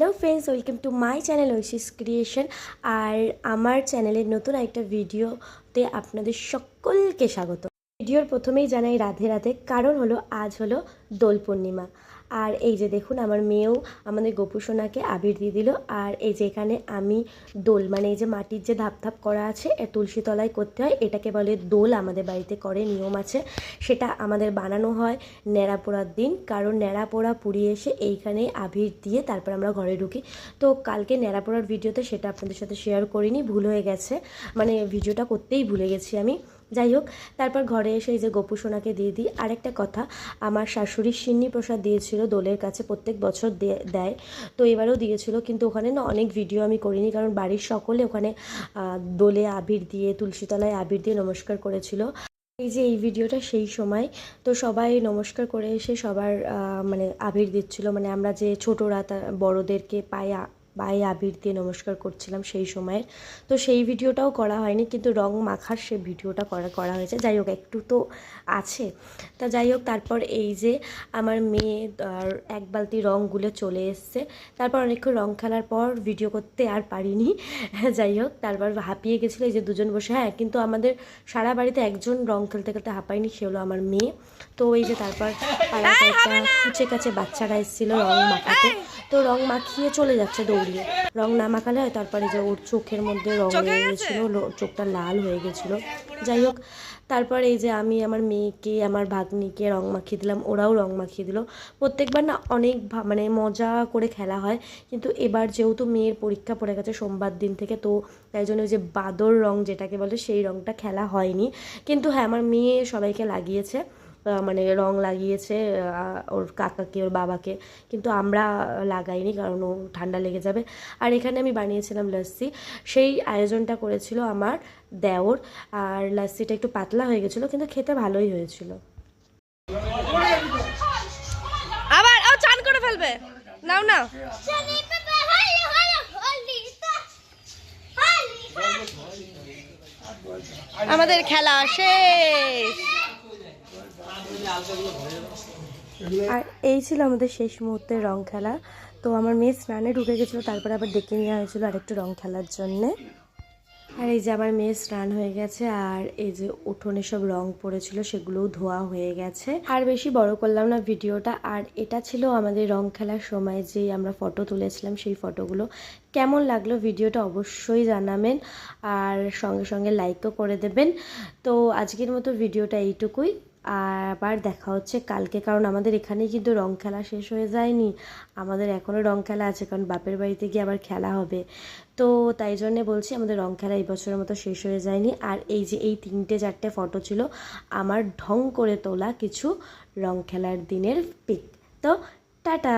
Hello friends welcome to my channel Oishi's creation আর আমার চ্যানেলের নতুন একটা ভিডিওতে আপনাদের সকলকে স্বাগত। ভিডিওর প্রথমেই জানাই রাধে রাধে, কারণ হলো আজ হলো দোল পূর্ণিমা। আর এই যে দেখুন, আমার মেয়েও আমাদের গোপুসোনাকে আবির দিয়ে দিল। আর এই যে এখানে আমি দোল মানে এই যে মাটির যে ধাপ ধাপ করা আছে তুলসী তলায় করতে হয়, এটাকে বলে দোল আমাদের বাড়িতে করে, নিয়ম আছে। সেটা আমাদের বানানো হয় ন্যাড়া পোড়ার দিন, কারণ ন্যাড়া পোড়া পুড়িয়ে এসে এইখানে আবির দিয়ে তারপর আমরা ঘরে ঢুকি। তো কালকে ন্যাড়া পোড়ার ভিডিওতে সেটা আপনাদের সাথে শেয়ার করিনি, ভুল হয়ে গেছে। মানে ভিডিওটা করতেই ভুলে গেছি আমি। যাই হোক তারপর ঘরে এসে এই যে গোপু সোনাকে দিয়ে দিই। আরেকটা কথা, আমার শাশুড়ির সিন্নি প্রসাদ দিয়েছিল দোলের কাছে, প্রত্যেক বছর দেয়। তো এবারেও দিয়েছিল, কিন্তু ওখানে না অনেক ভিডিও আমি করিনি, কারণ বাড়ির সকলে ওখানে দোলে আবির দিয়ে, তুলসীতলায় আবির দিয়ে নমস্কার করেছিল। এই যে এই ভিডিওটা সেই সময়, তো সবাই নমস্কার করে এসে সবার মানে আবির দিচ্ছিল। মানে আমরা যে ছোটরা বড়োদেরকে পায়ে পায়ে আবির দিয়ে নমস্কার করছিলাম সেই সময়ের। তো সেই ভিডিওটাও করা হয়নি, কিন্তু রং মাখার সে ভিডিওটা করা করা হয়েছে। যাই হোক, একটু তো আছে। তা যাই হোক, তারপর এই যে আমার মেয়ে এক বালতি রং গুলে চলে এসছে। তারপর অনেকক্ষণ রং খেলার পর ভিডিও করতে আর পারিনি। যাই হোক, তারপর হাঁপিয়ে গেছিল এই যে দুজন বসে। হ্যাঁ কিন্তু আমাদের সারা বাড়িতে একজন রং খেলতে খেলতে হাঁপায়নি, সে হলো আমার মেয়ে। তো এই যে তারপর পাড়ার কয়েকটা কুচে কাছে বাচ্চারা এসেছিল রং মাখাতে। তো রং মাখিয়ে চলে যাচ্ছে দৌড়িয়ে রং না মাখালে হয় তারপরে যে ওর চোখের মধ্যে রং হয়ে গেছিল চোখটা লাল হয়ে গেছিল। যাই হোক তারপর এই যে আমি আমার মেয়েকে আমার ভাগ্নিকে রং মাখিয়ে দিলাম ওরাও রং মাখিয়ে দিল। প্রত্যেকবার না অনেক মানে মজা করে খেলা হয়। কিন্তু এবার যেহেতু মেয়ের পরীক্ষা পড়ে গেছে সোমবার দিন থেকে তো তাই জন্য ওই যে বাদর রং যেটাকে বলে সেই রংটা খেলা হয়নি। কিন্তু হ্যাঁ আমার মেয়ে সবাইকে লাগিয়েছে। মানে রং লাগিয়েছে ওর কাকাকে, ওর বাবাকে। কিন্তু আমরা লাগাইনি কারণ ও ঠান্ডা লেগে যাবে। আর এখানে আমি বানিয়েছিলাম লস্যি। সেই আয়োজনটা করেছিল আমার দেওর। আর লস্যিটা একটু পাতলা হয়ে গেছিল, কিন্তু খেতে ভালোই হয়েছিল। আবার, ও চান করে ফেলবে। নাও না আমাদের খেলা শেষ। আর এই ছিল আমাদের শেষ মুহূর্তের রং খেলা। তো আমার মেয়ে স্নানে ঢুকে গেছিল, তারপরে আবার ডেকে নেওয়া হয়েছিল আরেকটু রং খেলার জন্যে। আর এই যে আমার মেয়ে স্নান হয়ে গেছে, আর এই যে উঠোনে সব রং পড়েছিল, সেগুলোও ধোয়া হয়ে গেছে। আর বেশি বড় করলাম না ভিডিওটা, আর এটা ছিল আমাদের রং খেলার সময় যে আমরা ফটো তুলেছিলাম, সেই ফটোগুলো। কেমন লাগল ভিডিওটা অবশ্যই জানাবেন, আর সঙ্গে সঙ্গে লাইকও করে দেবেন। তো আজকের মতো ভিডিওটা এইটুকুই। আবার দেখা হচ্ছে কালকে, কারণ আমাদের এখানে কিন্তু রং খেলা শেষ হয়ে যায়নি। আমাদের এখনও রং খেলা আছে, কারণ বাপের বাড়িতে গিয়ে আবার খেলা হবে। তো তাই জন্যে বলছি, আমাদের রং খেলা এই বছরের মতো শেষ হয়ে যায়নি। আর এই যে এই তিনটে, চারটে ফটো ছিল, আমার ঢং করে তোলা কিছু রং খেলার দিনের পিক তো টাটা!